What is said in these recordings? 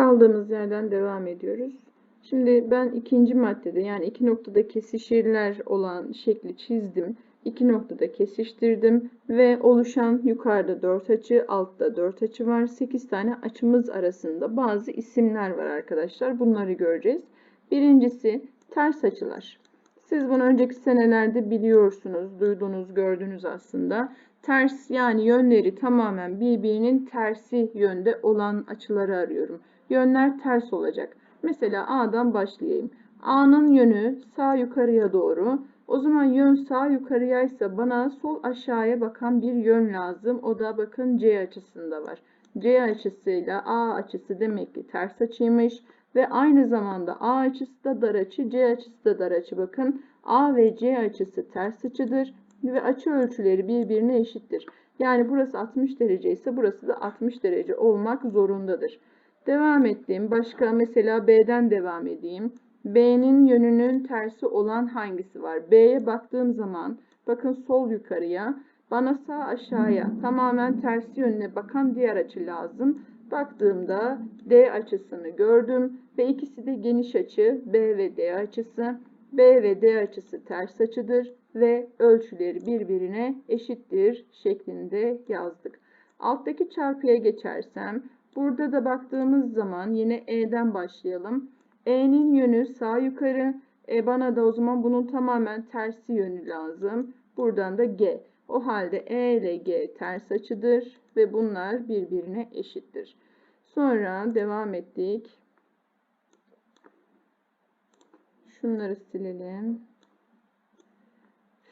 Kaldığımız yerden devam ediyoruz. Şimdi ben ikinci maddede yani iki noktada kesişirler olan şekli çizdim. İki noktada kesiştirdim ve oluşan yukarıda dört açı, altta dört açı var. Sekiz tane açımız arasında bazı isimler var arkadaşlar. Bunları göreceğiz. Birincisi ters açılar. Siz bunu önceki senelerde biliyorsunuz, duydunuz, gördünüz aslında. Ters yani yönleri tamamen birbirinin tersi yönde olan açıları arıyorum. Yönler ters olacak. Mesela A'dan başlayayım. A'nın yönü sağ yukarıya doğru. O zaman yön sağ yukarıyaysa bana sol aşağıya bakan bir yön lazım. O da bakın C açısında var. C açısıyla A açısı demek ki ters açıymış. Ve aynı zamanda A açısı da dar açı, C açısı da dar açı. Bakın A ve C açısı ters açıdır ve açı ölçüleri birbirine eşittir. Yani burası 60 derece ise burası da 60 derece olmak zorundadır. Devam ettim. Başka mesela B'den devam edeyim. B'nin yönünün tersi olan hangisi var? B'ye baktığım zaman bakın sol yukarıya bana sağ aşağıya tamamen tersi yönüne bakan diğer açı lazım. Baktığımda D açısını gördüm ve ikisi de geniş açı B ve D açısı. B ve D açısı ters açıdır ve ölçüleri birbirine eşittir şeklinde yazdık. Alttaki çarpıya geçersem burada da baktığımız zaman yine E'den başlayalım. E'nin yönü sağ yukarı. E bana da o zaman bunun tamamen tersi yönü lazım. Buradan da G. O halde E ile G ters açıdır ve bunlar birbirine eşittir. Sonra devam ettik. Şunları silelim.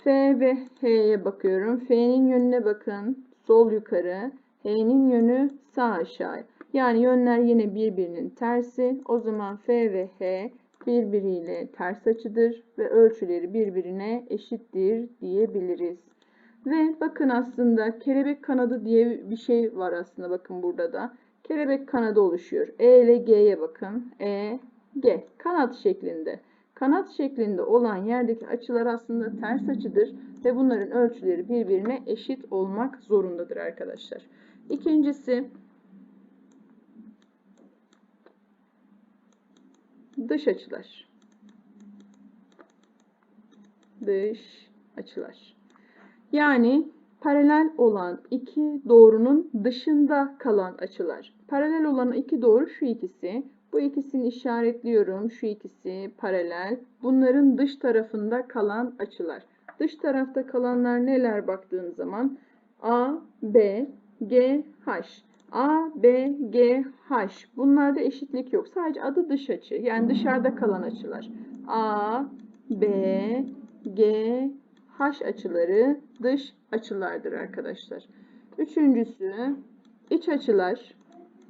F ve H'ye bakıyorum. F'nin yönüne bakın. Sol yukarı. H'nin yönü sağ aşağı. Yani yönler yine birbirinin tersi. O zaman F ve H birbiriyle ters açıdır ve ölçüleri birbirine eşittir diyebiliriz. Ve bakın aslında kelebek kanadı diye bir şey var aslında bakın burada da. Kelebek kanadı oluşuyor. E ile G'ye bakın. E, G. Kanat şeklinde. Kanat şeklinde olan yerdeki açılar aslında ters açıdır ve bunların ölçüleri birbirine eşit olmak zorundadır arkadaşlar. İkincisi dış açılar. Dış açılar. Yani paralel olan iki doğrunun dışında kalan açılar. Paralel olan iki doğru şu ikisi. Bu ikisini işaretliyorum. Şu ikisi paralel. Bunların dış tarafında kalan açılar. Dış tarafta kalanlar neler baktığın zaman? A, B, G, H. A, B, G, H. Bunlarda eşitlik yok. Sadece adı dış açı. Yani dışarıda kalan açılar. A, B, G, H açıları dış açılardır arkadaşlar. Üçüncüsü iç açılar.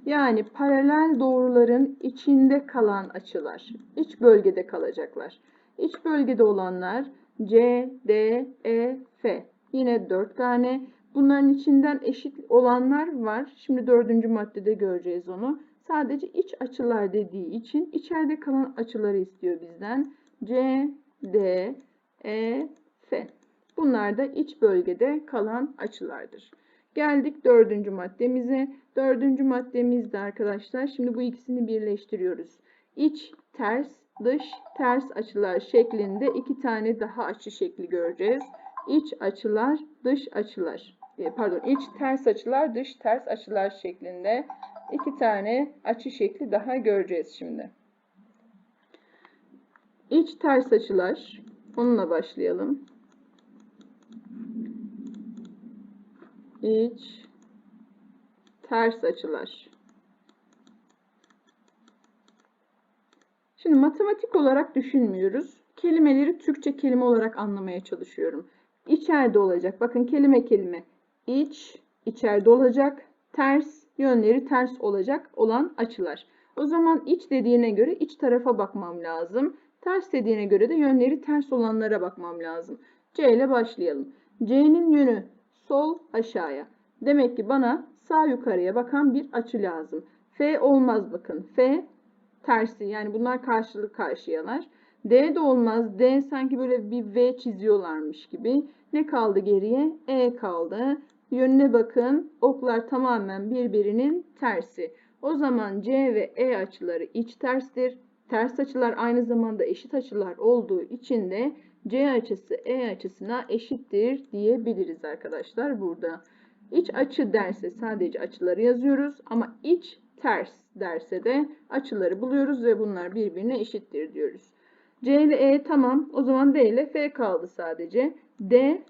Yani paralel doğruların içinde kalan açılar. İç bölgede kalacaklar. İç bölgede olanlar C, D, E, F. Yine 4 tane. Bunların içinden eşit olanlar var. Şimdi dördüncü maddede göreceğiz onu. Sadece iç açılar dediği için içeride kalan açıları istiyor bizden. C, D, E, F. Bunlar da iç bölgede kalan açılardır. Geldik dördüncü maddemize. Dördüncü maddemizde arkadaşlar şimdi bu ikisini birleştiriyoruz. İç ters, dış ters açılar şeklinde iki tane daha açı şekli göreceğiz. İç açılar, dış açılar. E, pardon, iç ters açılar, dış ters açılar şeklinde iki tane açı şekli daha göreceğiz şimdi. İç ters açılar. Onunla başlayalım. İç ters açılar. Şimdi matematik olarak düşünmüyoruz. Kelimeleri Türkçe kelime olarak anlamaya çalışıyorum. İçeride olacak. Bakın kelime kelime. İç, içeride olacak. Ters, yönleri ters olacak olan açılar. O zaman iç dediğine göre iç tarafa bakmam lazım. Ters dediğine göre de yönleri ters olanlara bakmam lazım. C ile başlayalım. C'nin yönü sol aşağıya. Demek ki bana sağ yukarıya bakan bir açı lazım. F olmaz bakın. F tersi yani bunlar karşılık karşıyalar. D de olmaz. D sanki böyle bir V çiziyorlarmış gibi. Ne kaldı geriye? E kaldı. Yönüne bakın. Oklar tamamen birbirinin tersi. O zaman C ve E açıları iç terstir. Ters açılar aynı zamanda eşit açılar olduğu için de C açısı E açısına eşittir diyebiliriz arkadaşlar burada. İç açı derse sadece açıları yazıyoruz ama iç ters derse de açıları buluyoruz ve bunlar birbirine eşittir diyoruz. C ile E tamam. O zaman D ile F kaldı sadece. D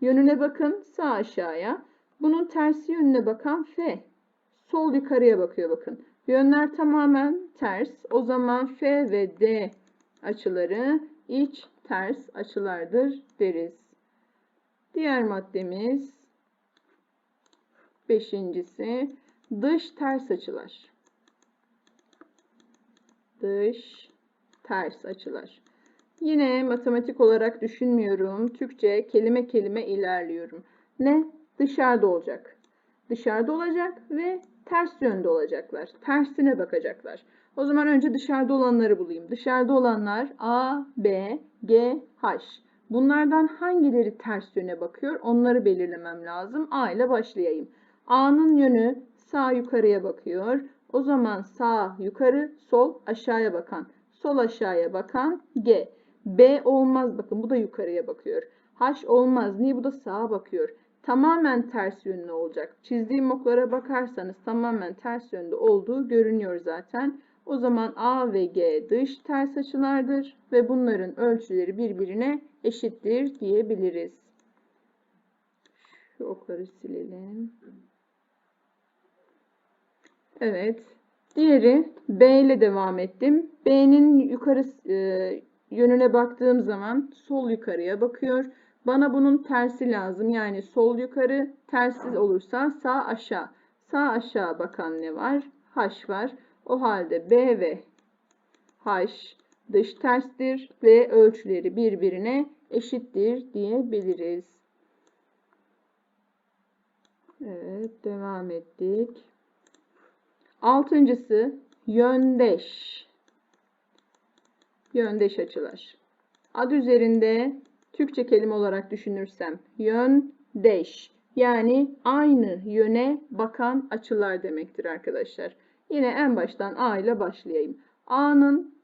yönüne bakın sağ aşağıya. Bunun tersi yönüne bakan F. Sol yukarıya bakıyor bakın. Yönler tamamen ters. O zaman F ve D açıları iç ters açılardır deriz. Diğer maddemiz beşincisi dış ters açılar. Dış ters açılar. Yine matematik olarak düşünmüyorum. Türkçe kelime kelime ilerliyorum. Ne? Dışarıda olacak. Dışarıda olacak ve ters yönde olacaklar. Tersine bakacaklar. O zaman önce dışarıda olanları bulayım. Dışarıda olanlar A, B, G, H. Bunlardan hangileri ters yöne bakıyor? Onları belirlemem lazım. A ile başlayayım. A'nın yönü sağ yukarıya bakıyor. O zaman sağ yukarı, sol aşağıya bakan. Sol aşağıya bakan G. B olmaz bakın bu da yukarıya bakıyor. H olmaz. Niye bu da sağa bakıyor? Tamamen ters yönlü olacak. Çizdiğim oklara bakarsanız tamamen ters yönde olduğu görünüyor zaten. O zaman A ve G dış ters açılardır ve bunların ölçüleri birbirine eşittir diyebiliriz. Şu okları silelim. Evet. Diğeri B ile devam ettim. B'nin yukarı e, yönüne baktığım zaman sol yukarıya bakıyor. Bana bunun tersi lazım. Yani sol yukarı, tersiz olursa sağ aşağı. Sağ aşağı bakan ne var? H var. O halde B ve H dış terstir ve ölçüleri birbirine eşittir diyebiliriz. Evet, devam ettik. Altıncısı yöndeş. Yöndeş açılar. Ad üzerinde Türkçe kelime olarak düşünürsem yöndeş yani aynı yöne bakan açılar demektir arkadaşlar. Yine en baştan A ile başlayayım. A'nın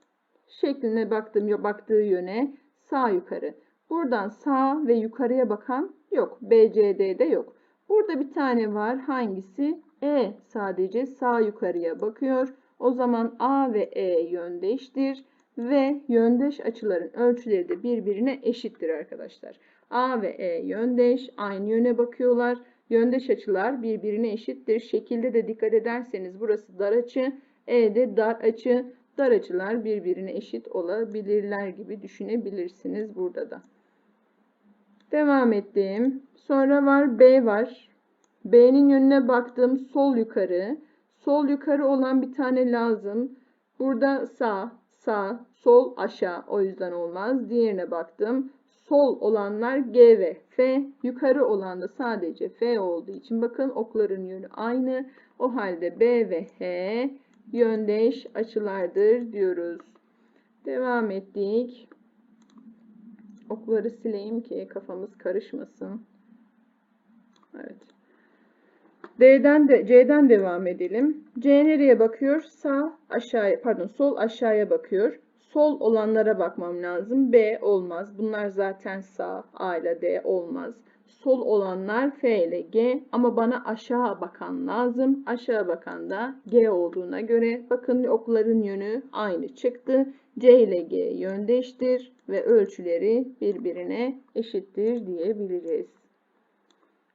şekline baktığım baktığı yöne sağ yukarı. Buradan sağ ve yukarıya bakan yok. BCD'de yok. Burada bir tane var. Hangisi? E sadece sağ yukarıya bakıyor. O zaman A ve E yöndeştir ve yöndeş açıların ölçüleri de birbirine eşittir arkadaşlar. A ve E yöndeş, aynı yöne bakıyorlar. Yöndeş açılar birbirine eşittir. Şekilde de dikkat ederseniz burası dar açı, E de dar açı. Dar açılar birbirine eşit olabilirler gibi düşünebilirsiniz burada da. Devam ettim. Sonra var B var. B'nin yönüne baktım. Sol yukarı. Sol yukarı olan bir tane lazım. Burada sağ, sağ, sol, aşağı. O yüzden olmaz. Diğerine baktım. Sol olanlar G ve F. Yukarı olan da sadece F olduğu için bakın okların yönü aynı. O halde B ve H yöndeş açılardır diyoruz. Devam ettik. Okları sileyim ki kafamız karışmasın. Evet. D'den de C'den devam edelim. C nereye bakıyor? Sağ aşağıya pardon sol aşağıya bakıyor. Sol olanlara bakmam lazım. B olmaz. Bunlar zaten sağ. A ile D olmaz. Sol olanlar F ile G ama bana aşağı bakan lazım. Aşağı bakan da G olduğuna göre bakın okların yönü aynı çıktı. C ile G yöndeştir ve ölçüleri birbirine eşittir diyebiliriz.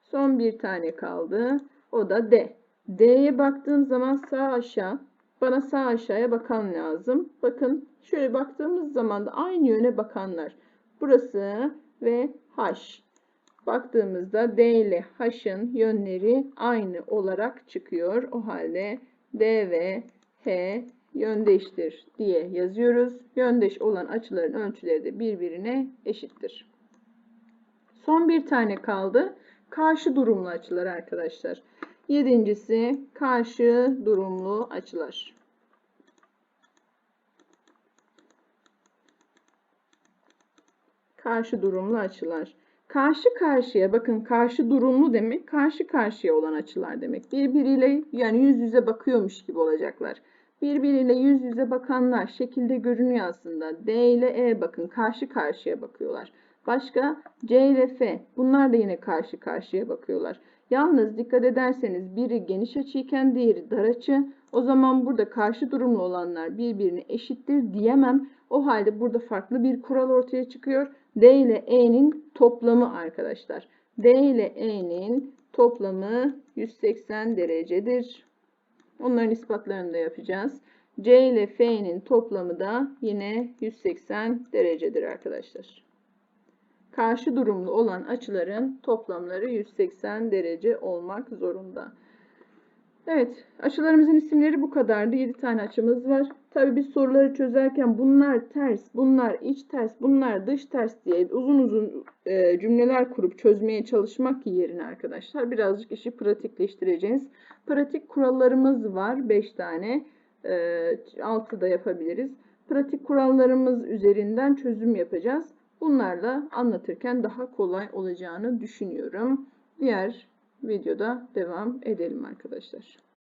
Son bir tane kaldı. O da D. D'ye baktığım zaman sağ aşağı. Bana sağ aşağıya bakan lazım. Bakın şöyle baktığımız zaman da aynı yöne bakanlar. Burası ve H. Baktığımızda D ile H'ın yönleri aynı olarak çıkıyor. O halde D ve H yöndeştir diye yazıyoruz. Yöndeş olan açıların ölçüleri de birbirine eşittir. Son bir tane kaldı. Karşı durumlu açılar arkadaşlar. Yedincisi karşı durumlu açılar. Karşı durumlu açılar. Karşı karşıya bakın karşı durumlu demek karşı karşıya olan açılar demek. Birbiriyle yani yüz yüze bakıyormuş gibi olacaklar. Birbiriyle yüz yüze bakanlar şekilde görünüyor aslında. D ile E bakın karşı karşıya bakıyorlar. Başka C ile F bunlar da yine karşı karşıya bakıyorlar. Yalnız dikkat ederseniz biri geniş açıyken diğeri dar açı. O zaman burada karşı durumlu olanlar birbirine eşittir diyemem. O halde burada farklı bir kural ortaya çıkıyor. D ile E'nin toplamı arkadaşlar. D ile E'nin toplamı 180 derecedir. Onların ispatlarını da yapacağız. C ile F'nin toplamı da yine 180 derecedir arkadaşlar. Karşı durumlu olan açıların toplamları 180 derece olmak zorunda. Evet, açılarımızın isimleri bu kadardı. 7 tane açımız var. Tabii biz soruları çözerken bunlar ters, bunlar iç ters, bunlar dış ters diye uzun uzun e, cümleler kurup çözmeye çalışmak yerine arkadaşlar birazcık işi pratikleştireceğiz. Pratik kurallarımız var 5 tane. E, 6 da yapabiliriz. Pratik kurallarımız üzerinden çözüm yapacağız. Bunlarla anlatırken daha kolay olacağını düşünüyorum. Diğer videoda devam edelim arkadaşlar.